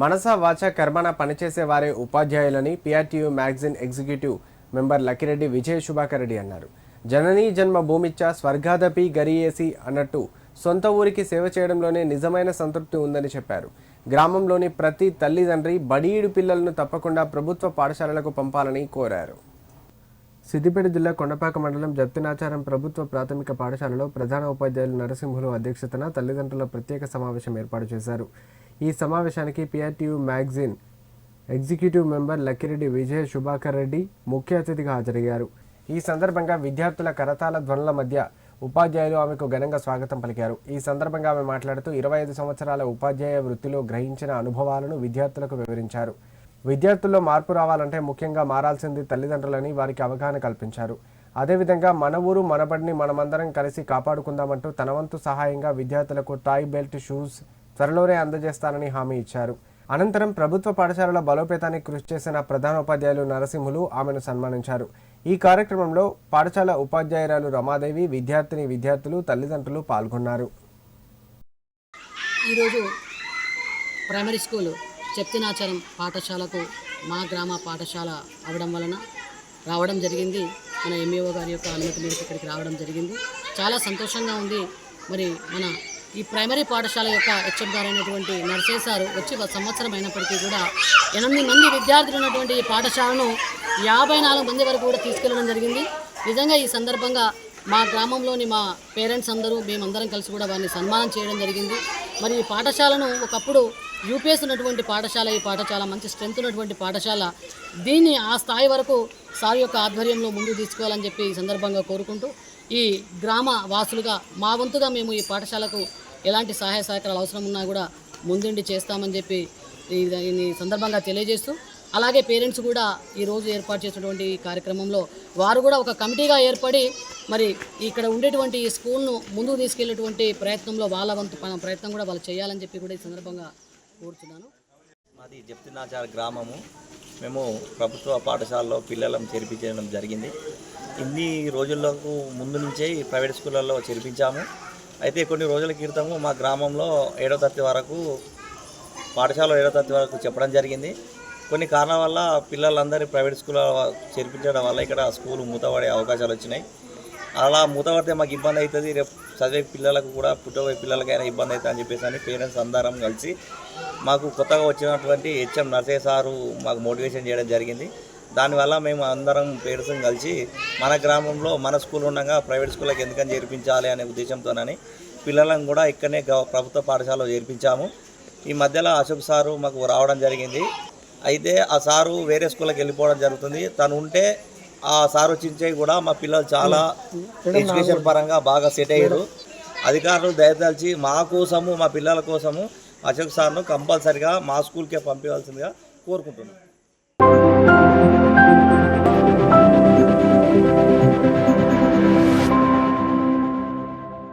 మనస వాచ కర్మన పనిచేసే వారే ఉపాధ్యాయులని PRTU magazine executive member Lakkireddy Vijaya Subhakar Reddy అన్నారు. జననీ జన్మ భూమిచ్చ స్వర్గాదపి గరియేసి అన్నట్టు సొంత ఊరికి సేవ చేయడంలోనే నిజమైన సంతృప్తి ఉందని చెప్పారు. గ్రామంలోని ప్రతి తల్లిదండ్రి బడీడు పిల్లలను తప్పకుండా ప్రభుత్వ పాఠశాలలకు పంపాలని కోరారు. సిద్దిపేట జిల్లా కొండపాక మండలం జప్తినాచారం ప్రభుత్వ ప్రాథమిక పాఠశాలలో ప్రధాన ఉపాధ్యాయులు నరసింహులు అధ్యక్షతన తల్లిదండ్రుల ప్రత్యేక సమావేశం ఏర్పాటు చేశారు. ఈ సమావేశానికి PRTU magazine executive member Lakkireddy Vijaya Subhakar Reddy ముఖ్య అతిథిగా హాజరయ్యారు. ఈ సందర్భంగా విద్యార్థుల కరతాళ ధ్వనుల మధ్య ఉపాధ్యాయులు ఆమెకు ఘనంగా స్వాగతం పలికారు. ఈ సందర్భంగా ఆమె మాట్లాడుతూ ఇరవై ఐదు సంవత్సరాల ఉపాధ్యాయ వృత్తిలో గ్రహించిన అనుభవాలను విద్యార్థులకు వివరించారు. విద్యార్థుల్లో మార్పు రావాలంటే ముఖ్యంగా మారాల్సింది తల్లిదండ్రులని వారికి అవగాహన కల్పించారు. అదేవిధంగా మన ఊరు మనబడిని మనమందరం కలిసి కాపాడుకుందామంటూ తన వంతు సహాయంగా విద్యార్థులకు టాయ్ బెల్ట్ షూస్ త్వరలోనే అందజేస్తానని హామీ ఇచ్చారు. అనంతరం ప్రభుత్వ పాఠశాలల బలోపేతానికి కృషి చేసిన ప్రధానోపాధ్యాయులు నరసింహులు ఆమెను సన్మానించారు. ఈ కార్యక్రమంలో పాఠశాల ఉపాధ్యాయురాలు రమాదేవి విద్యార్థిని విద్యార్థులు తల్లిదండ్రులు పాల్గొన్నారు. ఈరోజు ప్రైమరీ స్కూల్ చెప్తినాచారం పాఠశాలకు మా గ్రామ పాఠశాల అవడం వలన రావడం జరిగింది. మన ఎంఈఓ గారి యొక్క అనుమతి మేరకు ఇక్కడికి రావడం జరిగింది. చాలా సంతోషంగా ఉంది. మరి మన ఈ ప్రైమరీ పాఠశాల యొక్క హెచ్ఎం గారు అయినటువంటి నర్సే వచ్చి ఒక సంవత్సరం అయినప్పటికీ కూడా ఎనిమిది మంది విద్యార్థులు ఉన్నటువంటి ఈ పాఠశాలను యాభై నాలుగు మంది వరకు కూడా తీసుకెళ్ళడం జరిగింది. నిజంగా ఈ సందర్భంగా మా గ్రామంలోని మా పేరెంట్స్ అందరూ మేమందరం కలిసి కూడా వారిని సన్మానం చేయడం జరిగింది. మరి ఈ పాఠశాలను ఒకప్పుడు యూపీఎస్ ఉన్నటువంటి పాఠశాల ఈ పాఠశాల మంచి స్ట్రెంత్ ఉన్నటువంటి పాఠశాల. దీన్ని ఆ స్థాయి వరకు సార్ యొక్క ఆధ్వర్యంలో ముందు తీసుకోవాలని చెప్పి ఈ సందర్భంగా కోరుకుంటూ ఈ గ్రామ వాసులుగా మా వంతుగా మేము ఈ పాఠశాలకు ఎలాంటి సహాయ సహకారాలు అవసరం ఉన్నా కూడా ముందుండి చేస్తామని చెప్పి ఈ సందర్భంగా తెలియజేస్తూ అలాగే పేరెంట్స్ కూడా ఈరోజు ఏర్పాటు చేసినటువంటి కార్యక్రమంలో వారు కూడా ఒక కమిటీగా ఏర్పడి మరి ఇక్కడ ఉండేటువంటి ఈ స్కూల్ను ముందుకు తీసుకెళ్ళేటువంటి ప్రయత్నంలో వాళ్ళ వంతు ప్రయత్నం కూడా వాళ్ళు చేయాలని చెప్పి కూడా ఈ సందర్భంగా కోరుతున్నాను మాది జప్తినాచార గ్రామము. మేము ప్రభుత్వ పాఠశాలలో పిల్లలను చేర్పించడం జరిగింది. ఇన్ని రోజులకు ముందు నుంచే ప్రైవేట్ స్కూళ్ళల్లో చేర్పించాము. అయితే కొన్ని రోజుల క్రితము మా గ్రామంలో ఏడో తరగతి వరకు పాఠశాల ఏడో తరగతి వరకు చెప్పడం జరిగింది. కొన్ని కారణాల వల్ల పిల్లలందరి ప్రైవేట్ స్కూల్ చేర్పించడం వల్ల ఇక్కడ స్కూల్ మూతపడే అవకాశాలు వచ్చినాయి. అలా మూతపడితే మాకు ఇబ్బంది అవుతుంది. రేపు చదివే పిల్లలకు కూడా పుట్టబోయే పిల్లలకైనా ఇబ్బంది అవుతుంది అని చెప్పేసి అని పేరెంట్స్ అందరం కలిసి మాకు కొత్తగా వచ్చినటువంటి హెచ్ఎం నర్సయ్య సారు మాకు మోటివేషన్ చేయడం జరిగింది. దానివల్ల మేము అందరం పేరెంట్స్ కలిసి మన గ్రామంలో మన స్కూల్ ఉండగా ప్రైవేట్ స్కూళ్ళకి ఎందుకని చేర్పించాలి అనే ఉద్దేశంతోనని పిల్లలను కూడా ఇక్కడనే ప్రభుత్వ పాఠశాలలో చేర్పించాము. ఈ మధ్యలో అశోక్ సారు మాకు రావడం జరిగింది. అయితే ఆ సారు వేరే స్కూల్కి వెళ్ళిపోవడం జరుగుతుంది. తను ఉంటే ఆ సారు వచ్చించే కూడా మా పిల్లలు చాలా ఎడ్యుకేషన్ పరంగా బాగా సెట్ అయ్యారు. అధికారులు దయదలిచి మా కోసము మా పిల్లల కోసము అశోక్ సార్ను కంపల్సరిగా మా స్కూల్కే పంపించాల్సిందిగా కోరుకుంటున్నాను